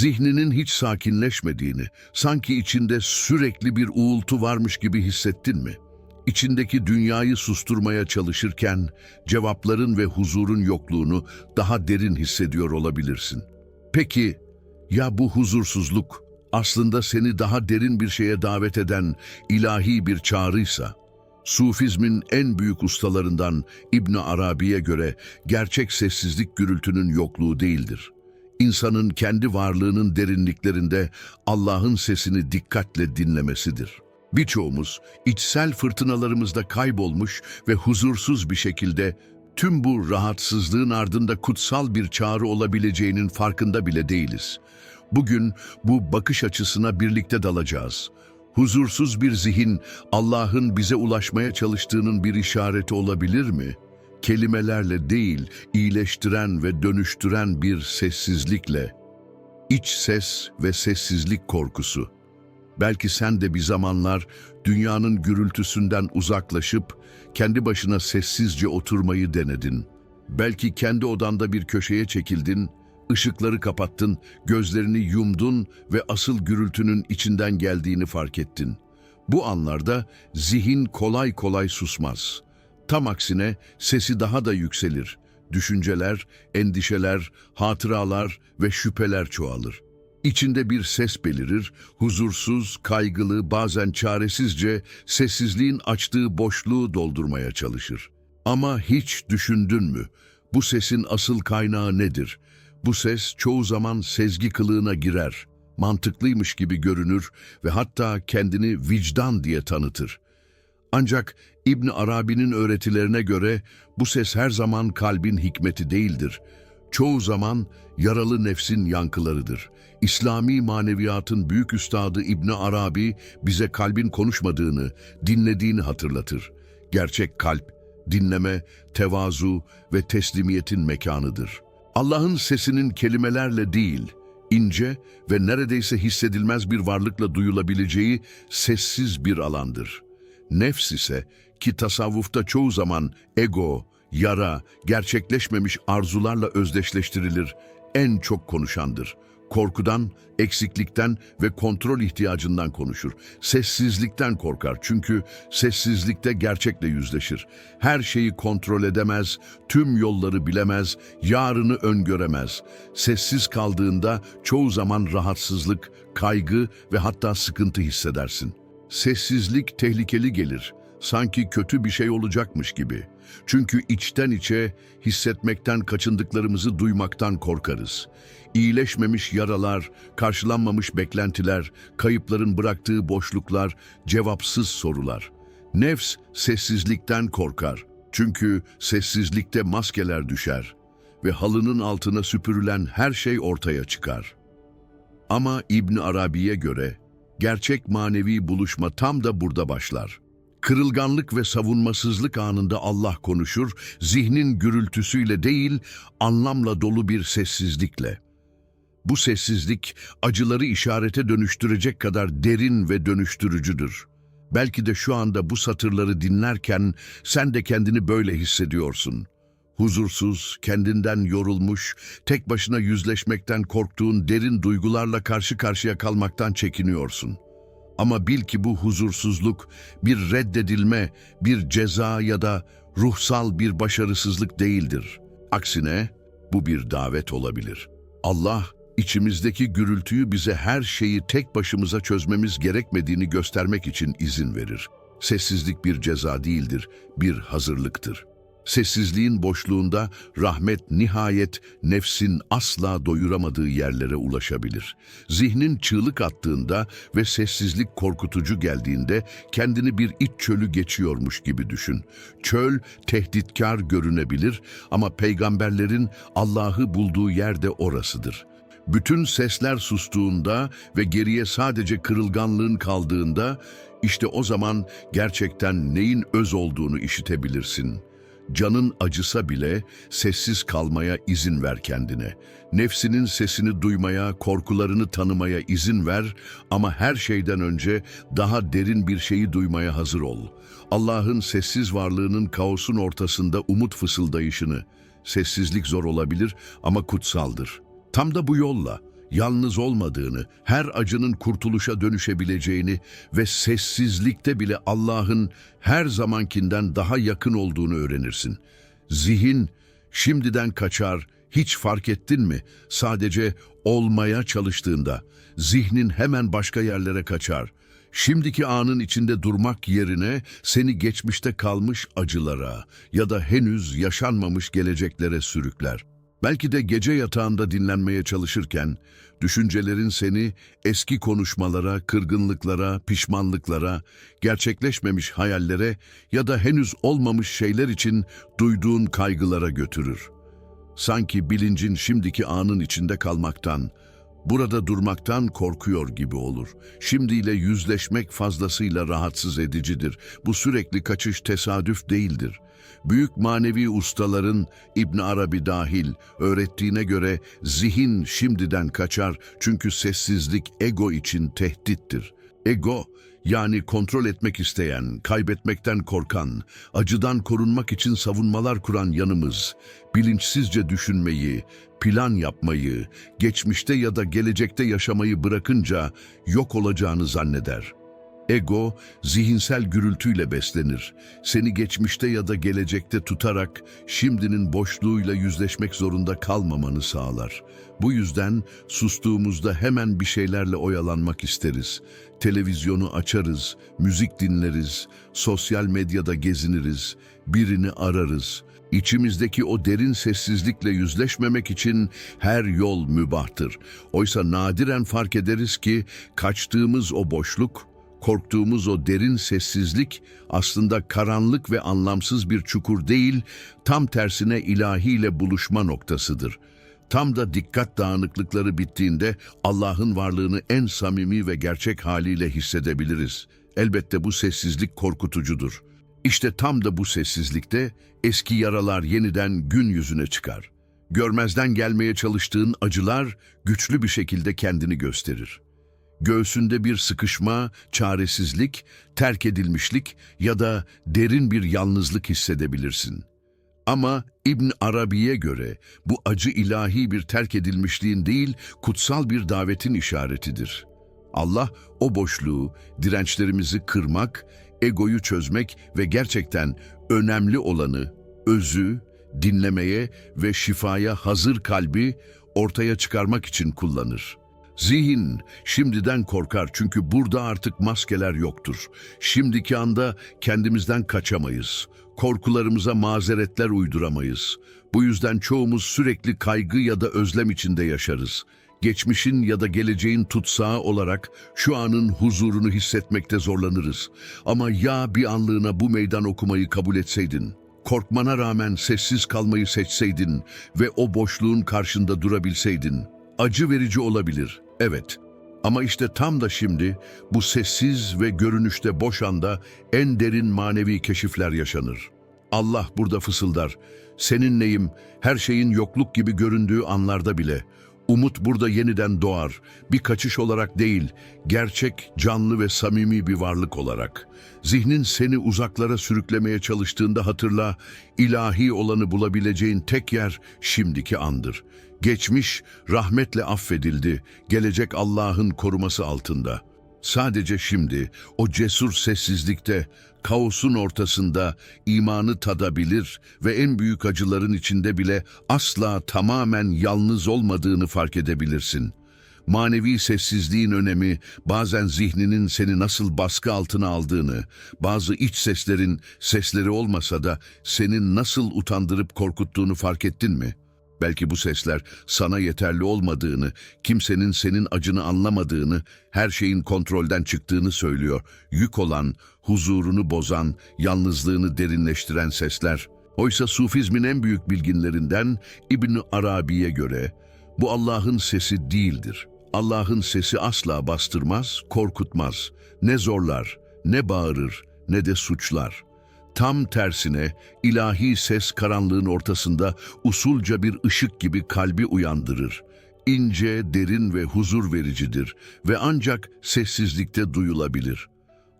Zihninin hiç sakinleşmediğini, sanki içinde sürekli bir uğultu varmış gibi hissettin mi? İçindeki dünyayı susturmaya çalışırken cevapların ve huzurun yokluğunu daha derin hissediyor olabilirsin. Peki ya bu huzursuzluk aslında seni daha derin bir şeye davet eden ilahi bir çağrıysa? Sufizmin en büyük ustalarından İbn Arabi'ye göre gerçek sessizlik gürültünün yokluğu değildir. İnsanın kendi varlığının derinliklerinde Allah'ın sesini dikkatle dinlemesidir. Birçoğumuz içsel fırtınalarımızda kaybolmuş ve huzursuz bir şekilde tüm bu rahatsızlığın ardında kutsal bir çağrı olabileceğinin farkında bile değiliz. Bugün bu bakış açısına birlikte dalacağız. Huzursuz bir zihin Allah'ın bize ulaşmaya çalıştığının bir işareti olabilir mi? Kelimelerle değil, iyileştiren ve dönüştüren bir sessizlikle. İç ses ve sessizlik korkusu. Belki sen de bir zamanlar dünyanın gürültüsünden uzaklaşıp kendi başına sessizce oturmayı denedin. Belki kendi odanda bir köşeye çekildin, ışıkları kapattın, gözlerini yumdun ve asıl gürültünün içinden geldiğini fark ettin. Bu anlarda zihin kolay kolay susmaz. Tam aksine sesi daha da yükselir. Düşünceler, endişeler, hatıralar ve şüpheler çoğalır. İçinde bir ses belirir, huzursuz, kaygılı, bazen çaresizce sessizliğin açtığı boşluğu doldurmaya çalışır. Ama hiç düşündün mü? Bu sesin asıl kaynağı nedir? Bu ses çoğu zaman sezgi kılığına girer, mantıklıymış gibi görünür ve hatta kendini vicdan diye tanıtır. Ancak İbn Arabi'nin öğretilerine göre bu ses her zaman kalbin hikmeti değildir. Çoğu zaman yaralı nefsin yankılarıdır. İslami maneviyatın büyük üstadı İbn Arabi bize kalbin konuşmadığını, dinlediğini hatırlatır. Gerçek kalp, dinleme, tevazu ve teslimiyetin mekanıdır. Allah'ın sesinin kelimelerle değil, ince ve neredeyse hissedilmez bir varlıkla duyulabileceği sessiz bir alandır. Nefs ise ki tasavvufta çoğu zaman ego, yara, gerçekleşmemiş arzularla özdeşleştirilir, en çok konuşandır. Korkudan, eksiklikten ve kontrol ihtiyacından konuşur. Sessizlikten korkar çünkü sessizlikte gerçekle yüzleşir. Her şeyi kontrol edemez, tüm yolları bilemez, yarını öngöremez. Sessiz kaldığında çoğu zaman rahatsızlık, kaygı ve hatta sıkıntı hissedersin. Sessizlik tehlikeli gelir. Sanki kötü bir şey olacakmış gibi. Çünkü içten içe hissetmekten kaçındıklarımızı duymaktan korkarız. İyileşmemiş yaralar, karşılanmamış beklentiler, kayıpların bıraktığı boşluklar, cevapsız sorular. Nefs sessizlikten korkar. Çünkü sessizlikte maskeler düşer ve halının altına süpürülen her şey ortaya çıkar. Ama İbn Arabi'ye göre gerçek manevi buluşma tam da burada başlar. Kırılganlık ve savunmasızlık anında Allah konuşur, zihnin gürültüsüyle değil, anlamla dolu bir sessizlikle. Bu sessizlik acıları işarete dönüştürecek kadar derin ve dönüştürücüdür. Belki de şu anda bu satırları dinlerken sen de kendini böyle hissediyorsun. Huzursuz, kendinden yorulmuş, tek başına yüzleşmekten korktuğun derin duygularla karşı karşıya kalmaktan çekiniyorsun. Ama bil ki bu huzursuzluk bir reddedilme, bir ceza ya da ruhsal bir başarısızlık değildir. Aksine bu bir davet olabilir. Allah içimizdeki gürültüyü bize her şeyi tek başımıza çözmemiz gerekmediğini göstermek için izin verir. Sessizlik bir ceza değildir, bir hazırlıktır. Sessizliğin boşluğunda rahmet nihayet nefsin asla doyuramadığı yerlere ulaşabilir. Zihnin çığlık attığında ve sessizlik korkutucu geldiğinde kendini bir iç çölü geçiyormuş gibi düşün. Çöl tehditkar görünebilir ama peygamberlerin Allah'ı bulduğu yer de orasıdır. Bütün sesler sustuğunda ve geriye sadece kırılganlığın kaldığında işte o zaman gerçekten neyin öz olduğunu işitebilirsin.'' Canın acısa bile sessiz kalmaya izin ver kendine. Nefsinin sesini duymaya, korkularını tanımaya izin ver ama her şeyden önce daha derin bir şeyi duymaya hazır ol. Allah'ın sessiz varlığının kaosun ortasında umut fısıldayışını. Sessizlik zor olabilir ama kutsaldır. Tam da bu yolla yalnız olmadığını, her acının kurtuluşa dönüşebileceğini ve sessizlikte bile Allah'ın her zamankinden daha yakın olduğunu öğrenirsin. Zihin şimdiden kaçar, hiç fark ettin mi? Sadece olmaya çalıştığında zihnin hemen başka yerlere kaçar. Şimdiki anın içinde durmak yerine seni geçmişte kalmış acılara ya da henüz yaşanmamış geleceklere sürükler. Belki de gece yatağında dinlenmeye çalışırken düşüncelerin seni eski konuşmalara, kırgınlıklara, pişmanlıklara, gerçekleşmemiş hayallere ya da henüz olmamış şeyler için duyduğun kaygılara götürür. Sanki bilincin şimdiki anın içinde kalmaktan, burada durmaktan korkuyor gibi olur. Şimdiyle yüzleşmek fazlasıyla rahatsız edicidir. Bu sürekli kaçış tesadüf değildir. Büyük manevi ustaların İbn Arabi dahil öğrettiğine göre zihin şimdiden kaçar çünkü sessizlik ego için tehdittir. Ego yani kontrol etmek isteyen, kaybetmekten korkan, acıdan korunmak için savunmalar kuran yanımız, bilinçsizce düşünmeyi, plan yapmayı, geçmişte ya da gelecekte yaşamayı bırakınca yok olacağını zanneder. Ego, zihinsel gürültüyle beslenir. Seni geçmişte ya da gelecekte tutarak şimdinin boşluğuyla yüzleşmek zorunda kalmamanı sağlar. Bu yüzden sustuğumuzda hemen bir şeylerle oyalanmak isteriz. Televizyonu açarız, müzik dinleriz, sosyal medyada geziniriz, birini ararız. İçimizdeki o derin sessizlikle yüzleşmemek için her yol mübahtır. Oysa nadiren fark ederiz ki kaçtığımız o boşluk, korktuğumuz o derin sessizlik aslında karanlık ve anlamsız bir çukur değil, tam tersine ilahiyle buluşma noktasıdır. Tam da dikkat dağınıklıkları bittiğinde Allah'ın varlığını en samimi ve gerçek haliyle hissedebiliriz. Elbette bu sessizlik korkutucudur. İşte tam da bu sessizlikte eski yaralar yeniden gün yüzüne çıkar. Görmezden gelmeye çalıştığın acılar güçlü bir şekilde kendini gösterir. Göğsünde bir sıkışma, çaresizlik, terk edilmişlik ya da derin bir yalnızlık hissedebilirsin. Ama İbn Arabi'ye göre bu acı ilahi bir terk edilmişliğin değil, kutsal bir davetin işaretidir. Allah o boşluğu, dirençlerimizi kırmak, egoyu çözmek ve gerçekten önemli olanı, özü, dinlemeye ve şifaya hazır kalbi ortaya çıkarmak için kullanır. Zihin şimdiden korkar çünkü burada artık maskeler yoktur. Şimdiki anda kendimizden kaçamayız. Korkularımıza mazeretler uyduramayız. Bu yüzden çoğumuz sürekli kaygı ya da özlem içinde yaşarız. Geçmişin ya da geleceğin tutsağı olarak şu anın huzurunu hissetmekte zorlanırız. Ama ya bir anlığına bu meydan okumayı kabul etseydin, korkmana rağmen sessiz kalmayı seçseydin ve o boşluğun karşında durabilseydin, acı verici olabilir, evet. Ama işte tam da şimdi bu sessiz ve görünüşte boş anda en derin manevi keşifler yaşanır. Allah burada fısıldar. Seninleyim, her şeyin yokluk gibi göründüğü anlarda bile. Umut burada yeniden doğar. Bir kaçış olarak değil, gerçek, canlı ve samimi bir varlık olarak. Zihnin seni uzaklara sürüklemeye çalıştığında hatırla, ilahi olanı bulabileceğin tek yer şimdiki andır. Geçmiş rahmetle affedildi, gelecek Allah'ın koruması altında. Sadece şimdi o cesur sessizlikte, kaosun ortasında imanı tadabilir ve en büyük acıların içinde bile asla tamamen yalnız olmadığını fark edebilirsin. Manevi sessizliğin önemi bazen zihninin seni nasıl baskı altına aldığını, bazı iç seslerin sesleri olmasa da senin nasıl utandırıp korkuttuğunu fark ettin mi?'' Belki bu sesler sana yeterli olmadığını, kimsenin senin acını anlamadığını, her şeyin kontrolden çıktığını söylüyor. Yük olan, huzurunu bozan, yalnızlığını derinleştiren sesler. Oysa Sufizmin en büyük bilginlerinden İbn Arabi'ye göre bu Allah'ın sesi değildir. Allah'ın sesi asla bastırmaz, korkutmaz. Ne zorlar, ne bağırır, ne de suçlar.'' Tam tersine ilahi ses karanlığın ortasında usulca bir ışık gibi kalbi uyandırır. İnce, derin ve huzur vericidir ve ancak sessizlikte duyulabilir.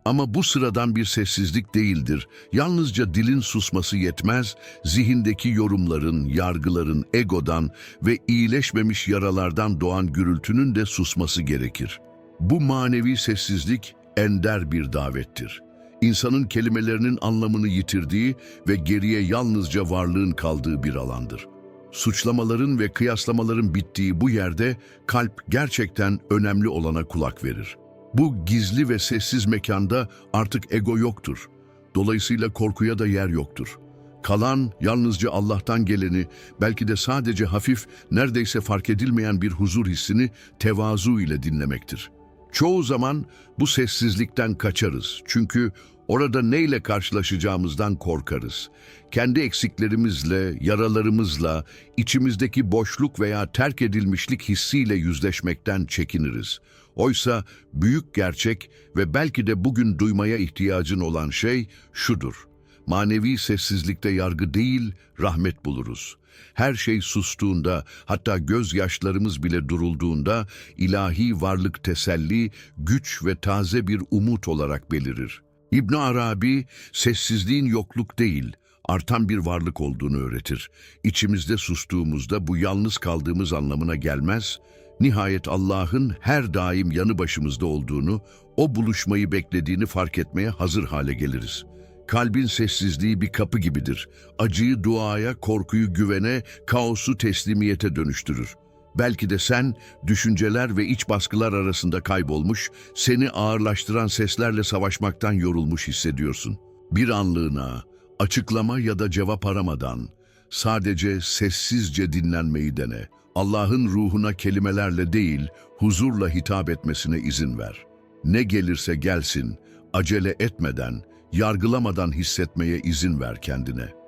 Ama bu sıradan bir sessizlik değildir. Yalnızca dilin susması yetmez, zihindeki yorumların, yargıların, egodan ve iyileşmemiş yaralardan doğan gürültünün de susması gerekir. Bu manevi sessizlik ender bir davettir. İnsanın kelimelerinin anlamını yitirdiği ve geriye yalnızca varlığın kaldığı bir alandır. Suçlamaların ve kıyaslamaların bittiği bu yerde kalp gerçekten önemli olana kulak verir. Bu gizli ve sessiz mekanda artık ego yoktur. Dolayısıyla korkuya da yer yoktur. Kalan yalnızca Allah'tan geleni, belki de sadece hafif, neredeyse fark edilmeyen bir huzur hissini tevazu ile dinlemektir. Çoğu zaman bu sessizlikten kaçarız. Çünkü orada neyle karşılaşacağımızdan korkarız. Kendi eksiklerimizle, yaralarımızla, içimizdeki boşluk veya terk edilmişlik hissiyle yüzleşmekten çekiniriz. Oysa büyük gerçek ve belki de bugün duymaya ihtiyacın olan şey şudur. Manevi sessizlikte yargı değil, rahmet buluruz. Her şey sustuğunda, hatta gözyaşlarımız bile durulduğunda, ilahi varlık teselli, güç ve taze bir umut olarak belirir. İbn Arabi, sessizliğin yokluk değil, artan bir varlık olduğunu öğretir. İçimizde sustuğumuzda bu yalnız kaldığımız anlamına gelmez, nihayet Allah'ın her daim yanı başımızda olduğunu, o buluşmayı beklediğini fark etmeye hazır hale geliriz. Kalbin sessizliği bir kapı gibidir. Acıyı duaya, korkuyu güvene, kaosu teslimiyete dönüştürür. Belki de sen düşünceler ve iç baskılar arasında kaybolmuş, seni ağırlaştıran seslerle savaşmaktan yorulmuş hissediyorsun. Bir anlığına, açıklama ya da cevap aramadan, sadece sessizce dinlenmeyi dene. Allah'ın ruhuna kelimelerle değil, huzurla hitap etmesine izin ver. Ne gelirse gelsin, acele etmeden, yargılamadan hissetmeye izin ver kendine.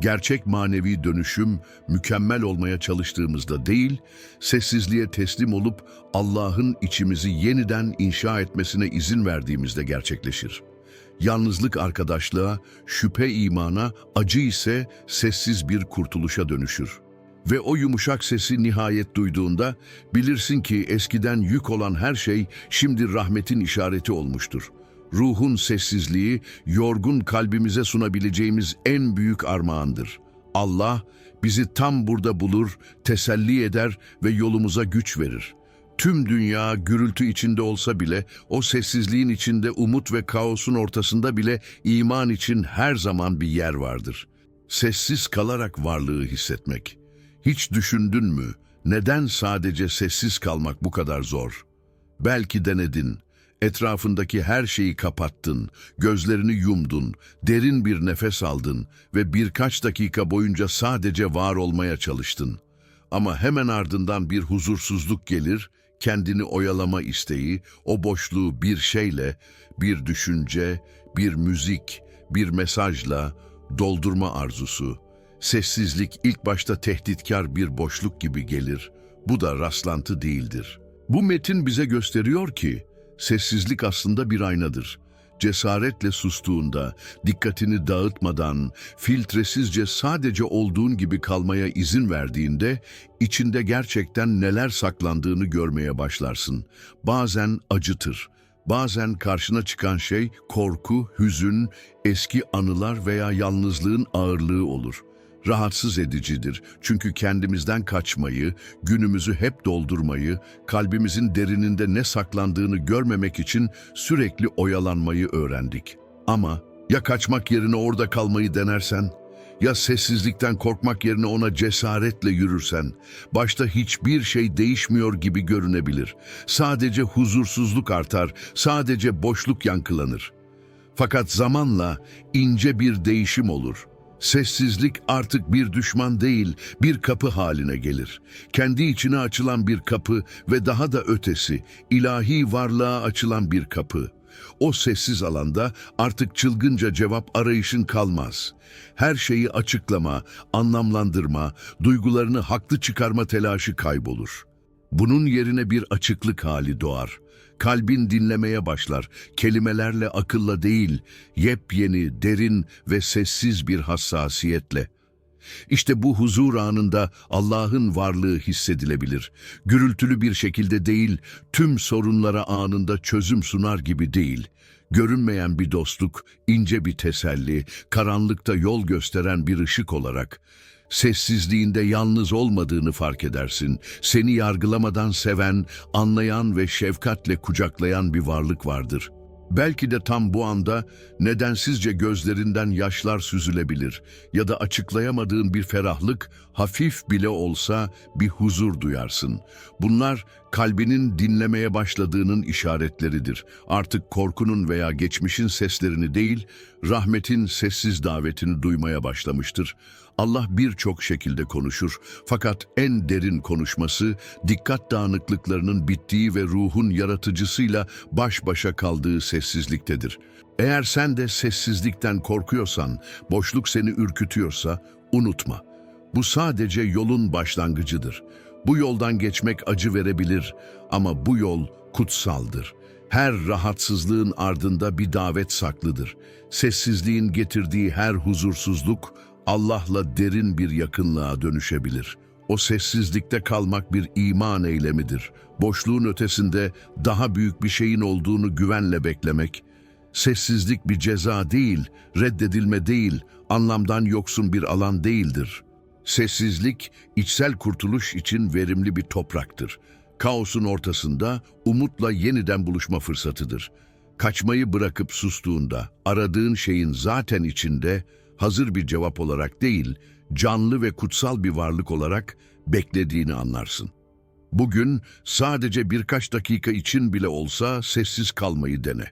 Gerçek manevi dönüşüm mükemmel olmaya çalıştığımızda değil, sessizliğe teslim olup Allah'ın içimizi yeniden inşa etmesine izin verdiğimizde gerçekleşir. Yalnızlık arkadaşlığa, şüphe imana, acı ise sessiz bir kurtuluşa dönüşür. Ve o yumuşak sesi nihayet duyduğunda bilirsin ki eskiden yük olan her şey şimdi rahmetin işareti olmuştur. Ruhun sessizliği, yorgun kalbimize sunabileceğimiz en büyük armağandır. Allah bizi tam burada bulur, teselli eder ve yolumuza güç verir. Tüm dünya gürültü içinde olsa bile, o sessizliğin içinde umut ve kaosun ortasında bile iman için her zaman bir yer vardır. Sessiz kalarak varlığı hissetmek. Hiç düşündün mü? Neden sadece sessiz kalmak bu kadar zor? Belki denedin. Etrafındaki her şeyi kapattın, gözlerini yumdun, derin bir nefes aldın ve birkaç dakika boyunca sadece var olmaya çalıştın. Ama hemen ardından bir huzursuzluk gelir, kendini oyalama isteği, o boşluğu bir şeyle, bir düşünce, bir müzik, bir mesajla doldurma arzusu. Sessizlik ilk başta tehditkar bir boşluk gibi gelir. Bu da rastlantı değildir. Bu metin bize gösteriyor ki, sessizlik aslında bir aynadır. Cesaretle sustuğunda, dikkatini dağıtmadan, filtresizce sadece olduğun gibi kalmaya izin verdiğinde, içinde gerçekten neler saklandığını görmeye başlarsın. Bazen acıtır, bazen karşına çıkan şey korku, hüzün, eski anılar veya yalnızlığın ağırlığı olur.'' Rahatsız edicidir. Çünkü kendimizden kaçmayı, günümüzü hep doldurmayı, kalbimizin derininde ne saklandığını görmemek için sürekli oyalanmayı öğrendik. Ama ya kaçmak yerine orada kalmayı denersen? Ya sessizlikten korkmak yerine ona cesaretle yürürsen, başta hiçbir şey değişmiyor gibi görünebilir. Sadece huzursuzluk artar, sadece boşluk yankılanır. Fakat zamanla ince bir değişim olur.'' Sessizlik artık bir düşman değil, bir kapı haline gelir. Kendi içine açılan bir kapı ve daha da ötesi, ilahi varlığa açılan bir kapı. O sessiz alanda artık çılgınca cevap arayışın kalmaz. Her şeyi açıklama, anlamlandırma, duygularını haklı çıkarma telaşı kaybolur. Bunun yerine bir açıklık hali doğar. Kalbin dinlemeye başlar, kelimelerle akılla değil, yepyeni, derin ve sessiz bir hassasiyetle. İşte bu huzur anında Allah'ın varlığı hissedilebilir. Gürültülü bir şekilde değil, tüm sorunlara anında çözüm sunar gibi değil. Görünmeyen bir dostluk, ince bir teselli, karanlıkta yol gösteren bir ışık olarak. Sessizliğinde yalnız olmadığını fark edersin. Seni yargılamadan seven, anlayan ve şefkatle kucaklayan bir varlık vardır. Belki de tam bu anda nedensizce gözlerinden yaşlar süzülebilir ya da açıklayamadığın bir ferahlık, hafif bile olsa bir huzur duyarsın. Bunlar kalbinin dinlemeye başladığının işaretleridir. Artık korkunun veya geçmişin seslerini değil, rahmetin sessiz davetini duymaya başlamıştır. Allah birçok şekilde konuşur fakat en derin konuşması dikkat dağınıklıklarının bittiği ve ruhun yaratıcısıyla baş başa kaldığı sessizliktedir. Eğer sen de sessizlikten korkuyorsan, boşluk seni ürkütüyorsa unutma. Bu sadece yolun başlangıcıdır. Bu yoldan geçmek acı verebilir ama bu yol kutsaldır. Her rahatsızlığın ardında bir davet saklıdır. Sessizliğin getirdiği her huzursuzluk Allah'la derin bir yakınlığa dönüşebilir. O sessizlikte kalmak bir iman eylemidir. Boşluğun ötesinde daha büyük bir şeyin olduğunu güvenle beklemek. Sessizlik bir ceza değil, reddedilme değil, anlamdan yoksun bir alan değildir. Sessizlik, içsel kurtuluş için verimli bir topraktır. Kaosun ortasında umutla yeniden buluşma fırsatıdır. Kaçmayı bırakıp sustuğunda, aradığın şeyin zaten içinde, hazır bir cevap olarak değil, canlı ve kutsal bir varlık olarak beklediğini anlarsın. Bugün sadece birkaç dakika için bile olsa sessiz kalmayı dene.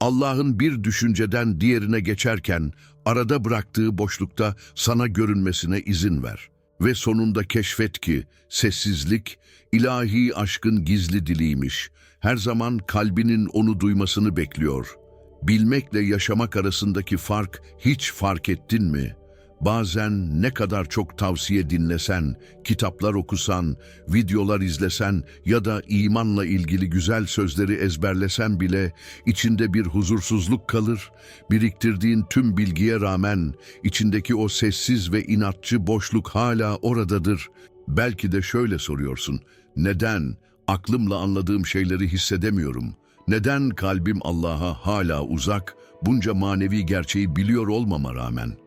Allah'ın bir düşünceden diğerine geçerken arada bıraktığı boşlukta sana görünmesine izin ver. Ve sonunda keşfet ki sessizlik ilahi aşkın gizli diliymiş. Her zaman kalbinin onu duymasını bekliyor. Bilmekle yaşamak arasındaki fark hiç fark ettin mi?'' Bazen ne kadar çok tavsiye dinlesen, kitaplar okusan, videolar izlesen ya da imanla ilgili güzel sözleri ezberlesen bile içinde bir huzursuzluk kalır. Biriktirdiğin tüm bilgiye rağmen içindeki o sessiz ve inatçı boşluk hala oradadır. Belki de şöyle soruyorsun. Neden? Aklımla anladığım şeyleri hissedemiyorum. Neden kalbim Allah'a hala uzak, bunca manevi gerçeği biliyor olmama rağmen?''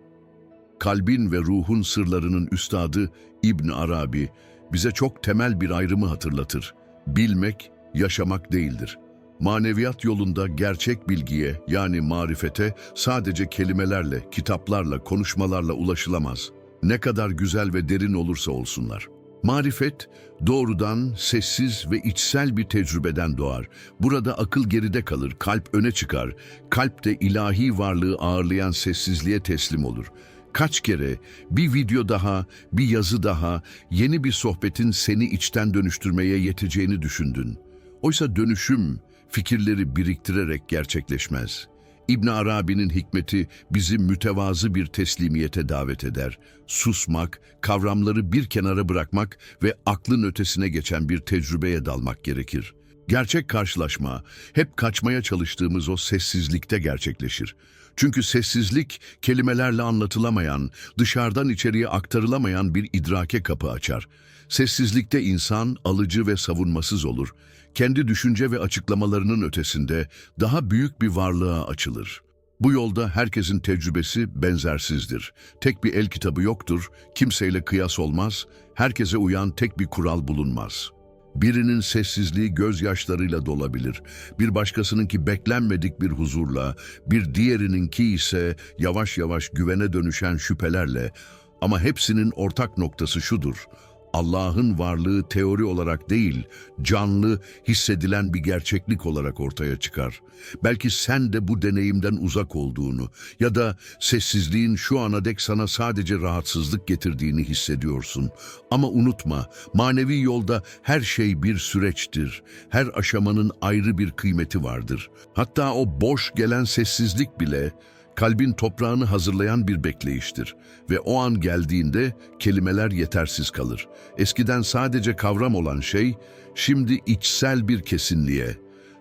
kalbin ve ruhun sırlarının üstadı İbn Arabi bize çok temel bir ayrımı hatırlatır. Bilmek, yaşamak değildir. Maneviyat yolunda gerçek bilgiye yani marifete sadece kelimelerle, kitaplarla, konuşmalarla ulaşılamaz. Ne kadar güzel ve derin olursa olsunlar. Marifet doğrudan, sessiz ve içsel bir tecrübeden doğar. Burada akıl geride kalır, kalp öne çıkar. Kalp de ilahi varlığı ağırlayan sessizliğe teslim olur. Kaç kere bir video daha, bir yazı daha, yeni bir sohbetin seni içten dönüştürmeye yeteceğini düşündün. Oysa dönüşüm fikirleri biriktirerek gerçekleşmez. İbn Arabi'nin hikmeti bizi mütevazı bir teslimiyete davet eder. Susmak, kavramları bir kenara bırakmak ve aklın ötesine geçen bir tecrübeye dalmak gerekir. Gerçek karşılaşma hep kaçmaya çalıştığımız o sessizlikte gerçekleşir. Çünkü sessizlik kelimelerle anlatılamayan, dışarıdan içeriye aktarılamayan bir idrake kapı açar. Sessizlikte insan alıcı ve savunmasız olur. Kendi düşünce ve açıklamalarının ötesinde daha büyük bir varlığa açılır. Bu yolda herkesin tecrübesi benzersizdir. Tek bir el kitabı yoktur, kimseyle kıyas olmaz, herkese uyan tek bir kural bulunmaz.'' Birinin sessizliği gözyaşlarıyla dolabilir. Bir başkasınınki beklenmedik bir huzurla, bir diğerininki ise yavaş yavaş güvene dönüşen şüphelerle. Ama hepsinin ortak noktası şudur. Allah'ın varlığı teori olarak değil, canlı, hissedilen bir gerçeklik olarak ortaya çıkar. Belki sen de bu deneyimden uzak olduğunu ya da sessizliğin şu ana dek sana sadece rahatsızlık getirdiğini hissediyorsun. Ama unutma, manevi yolda her şey bir süreçtir. Her aşamanın ayrı bir kıymeti vardır. Hatta o boş gelen sessizlik bile kalbin toprağını hazırlayan bir bekleyiştir ve o an geldiğinde kelimeler yetersiz kalır. Eskiden sadece kavram olan şey, şimdi içsel bir kesinliğe,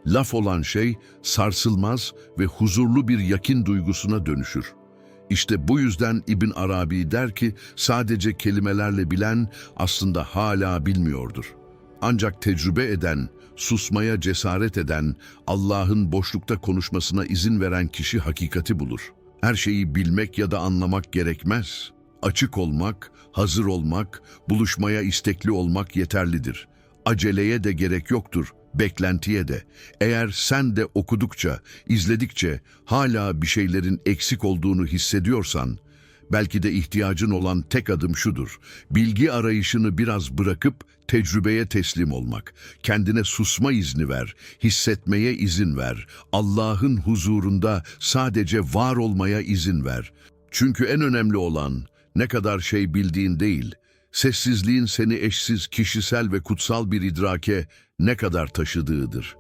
laf olan şey sarsılmaz ve huzurlu bir yakin duygusuna dönüşür. İşte bu yüzden İbn Arabi der ki sadece kelimelerle bilen aslında hala bilmiyordur. Ancak tecrübe eden, susmaya cesaret eden, Allah'ın boşlukta konuşmasına izin veren kişi hakikati bulur. Her şeyi bilmek ya da anlamak gerekmez. Açık olmak, hazır olmak, buluşmaya istekli olmak yeterlidir. Aceleye de gerek yoktur, beklentiye de. Eğer sen de okudukça, izledikçe hala bir şeylerin eksik olduğunu hissediyorsan, belki de ihtiyacın olan tek adım şudur. Bilgi arayışını biraz bırakıp tecrübeye teslim olmak. Kendine susma izni ver, hissetmeye izin ver. Allah'ın huzurunda sadece var olmaya izin ver. Çünkü en önemli olan ne kadar şey bildiğin değil, sessizliğin seni eşsiz, kişisel ve kutsal bir idrake ne kadar taşıdığıdır.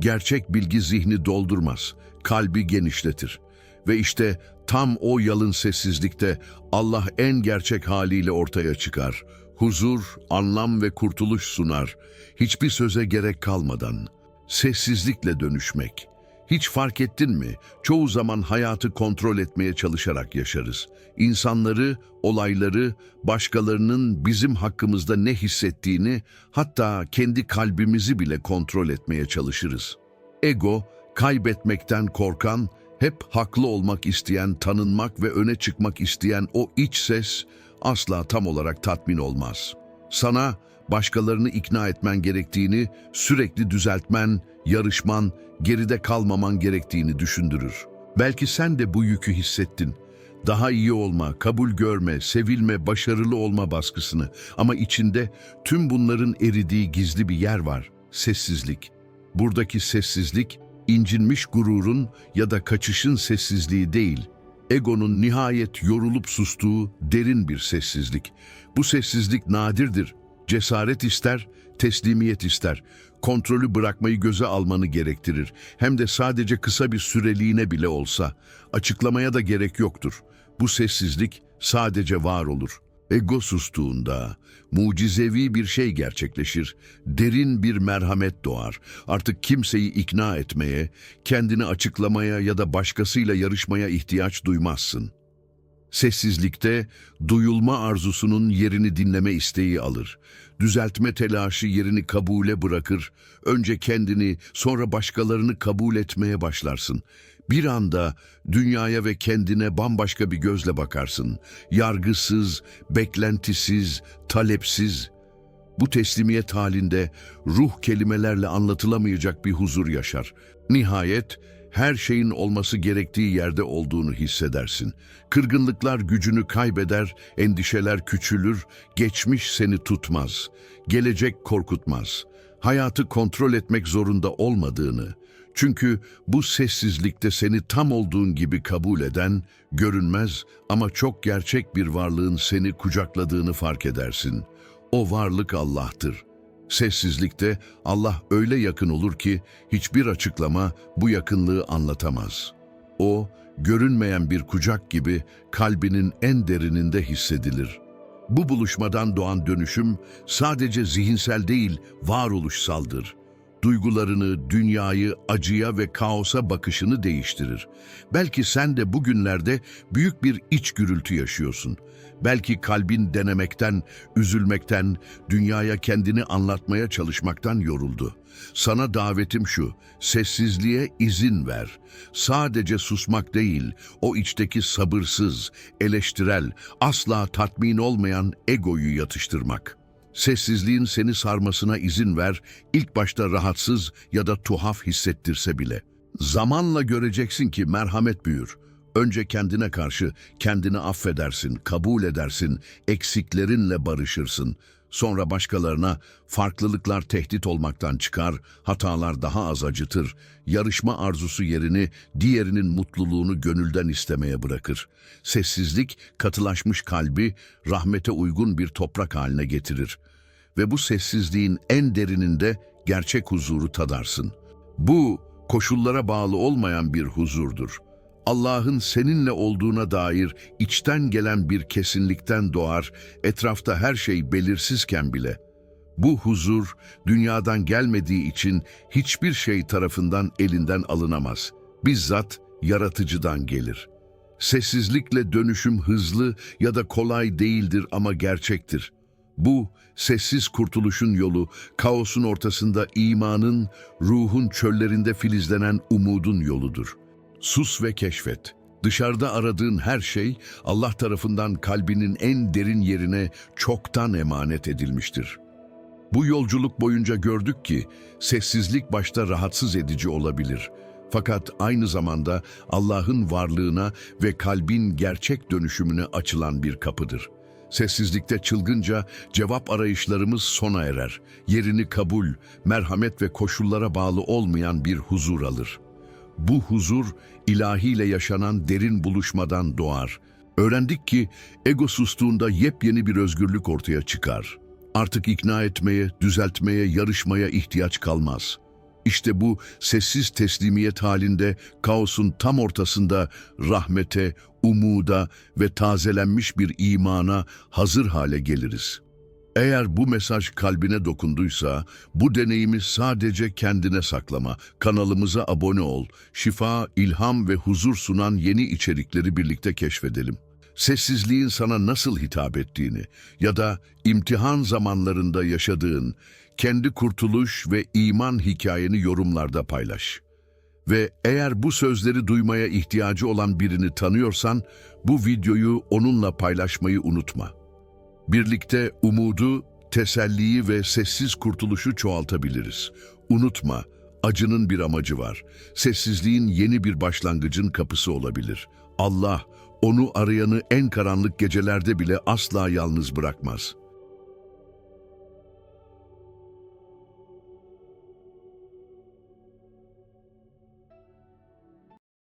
Gerçek bilgi zihni doldurmaz, kalbi genişletir. Ve işte tam o yalın sessizlikte Allah en gerçek haliyle ortaya çıkar. Huzur, anlam ve kurtuluş sunar. Hiçbir söze gerek kalmadan. Sessizlikle dönüşmek. Hiç fark ettin mi? Çoğu zaman hayatı kontrol etmeye çalışarak yaşarız. İnsanları, olayları, başkalarının bizim hakkımızda ne hissettiğini, hatta kendi kalbimizi bile kontrol etmeye çalışırız. Ego, kaybetmekten korkan, hep haklı olmak isteyen, tanınmak ve öne çıkmak isteyen o iç ses asla tam olarak tatmin olmaz. Sana başkalarını ikna etmen gerektiğini, sürekli düzeltmen, yarışman, geride kalmaman gerektiğini düşündürür. Belki sen de bu yükü hissettin. Daha iyi olma, kabul görme, sevilme, başarılı olma baskısını. Ama içinde tüm bunların eridiği gizli bir yer var. Sessizlik. Buradaki sessizlik, incinmiş gururun ya da kaçışın sessizliği değil, egonun nihayet yorulup sustuğu derin bir sessizlik. Bu sessizlik nadirdir, cesaret ister, teslimiyet ister, kontrolü bırakmayı göze almanı gerektirir. Hem de sadece kısa bir süreliğine bile olsa, açıklamaya da gerek yoktur. Bu sessizlik sadece var olur. Ego sustuğunda mucizevi bir şey gerçekleşir. Derin bir merhamet doğar. Artık kimseyi ikna etmeye, kendini açıklamaya ya da başkasıyla yarışmaya ihtiyaç duymazsın. Sessizlikte duyulma arzusunun yerini dinleme isteği alır. Düzeltme telaşı yerini kabule bırakır. Önce kendini, sonra başkalarını kabul etmeye başlarsın. Bir anda dünyaya ve kendine bambaşka bir gözle bakarsın. Yargısız, beklentisiz, talepsiz. Bu teslimiyet halinde ruh kelimelerle anlatılamayacak bir huzur yaşar. Nihayet her şeyin olması gerektiği yerde olduğunu hissedersin. Kırgınlıklar gücünü kaybeder, endişeler küçülür, geçmiş seni tutmaz, gelecek korkutmaz. Hayatı kontrol etmek zorunda olmadığını, çünkü bu sessizlikte seni tam olduğun gibi kabul eden, görünmez ama çok gerçek bir varlığın seni kucakladığını fark edersin. O varlık Allah'tır. Sessizlikte Allah öyle yakın olur ki hiçbir açıklama bu yakınlığı anlatamaz. O, görünmeyen bir kucak gibi kalbinin en derininde hissedilir. Bu buluşmadan doğan dönüşüm sadece zihinsel değil, varoluşsaldır. Duygularını, dünyayı, acıya ve kaosa bakışını değiştirir. Belki sen de bugünlerde büyük bir iç gürültü yaşıyorsun. Belki kalbin denemekten, üzülmekten, dünyaya kendini anlatmaya çalışmaktan yoruldu. Sana davetim şu, sessizliğe izin ver. Sadece susmak değil, o içteki sabırsız, eleştirel, asla tatmin olmayan egoyu yatıştırmak. Sessizliğin seni sarmasına izin ver, ilk başta rahatsız ya da tuhaf hissettirse bile. Zamanla göreceksin ki merhamet büyür. Önce kendine karşı kendini affedersin, kabul edersin, eksiklerinle barışırsın. Sonra başkalarına farklılıklar tehdit olmaktan çıkar, hatalar daha az acıtır, yarışma arzusu yerini diğerinin mutluluğunu gönülden istemeye bırakır. Sessizlik katılaşmış kalbi rahmete uygun bir toprak haline getirir. Ve bu sessizliğin en derininde gerçek huzuru tadarsın. Bu koşullara bağlı olmayan bir huzurdur. Allah'ın seninle olduğuna dair içten gelen bir kesinlikten doğar, etrafta her şey belirsizken bile. Bu huzur, dünyadan gelmediği için hiçbir şey tarafından elinden alınamaz. Bizzat yaratıcıdan gelir. Sessizlikle dönüşüm hızlı ya da kolay değildir ama gerçektir. Bu, sessiz kurtuluşun yolu, kaosun ortasında imanın, ruhun çöllerinde filizlenen umudun yoludur. Sus ve keşfet. Dışarıda aradığın her şey Allah tarafından kalbinin en derin yerine çoktan emanet edilmiştir. Bu yolculuk boyunca gördük ki sessizlik başta rahatsız edici olabilir. Fakat aynı zamanda Allah'ın varlığına ve kalbin gerçek dönüşümüne açılan bir kapıdır. Sessizlikte çılgınca cevap arayışlarımız sona erer. Yerini kabul, merhamet ve koşullara bağlı olmayan bir huzur alır. Bu huzur ilahiyle yaşanan derin buluşmadan doğar. Öğrendik ki ego sustuğunda yepyeni bir özgürlük ortaya çıkar. Artık ikna etmeye, düzeltmeye, yarışmaya ihtiyaç kalmaz. İşte bu sessiz teslimiyet halinde kaosun tam ortasında rahmete, umuda ve tazelenmiş bir imana hazır hale geliriz. Eğer bu mesaj kalbine dokunduysa, bu deneyimi sadece kendine saklama, kanalımıza abone ol, şifa, ilham ve huzur sunan yeni içerikleri birlikte keşfedelim. Sessizliğin sana nasıl hitap ettiğini ya da imtihan zamanlarında yaşadığın kendi kurtuluş ve iman hikayeni yorumlarda paylaş. Ve eğer bu sözleri duymaya ihtiyacı olan birini tanıyorsan, bu videoyu onunla paylaşmayı unutma. Birlikte umudu, teselliyi ve sessiz kurtuluşu çoğaltabiliriz. Unutma, acının bir amacı var. Sessizliğin yeni bir başlangıcın kapısı olabilir. Allah, onu arayanı en karanlık gecelerde bile asla yalnız bırakmaz.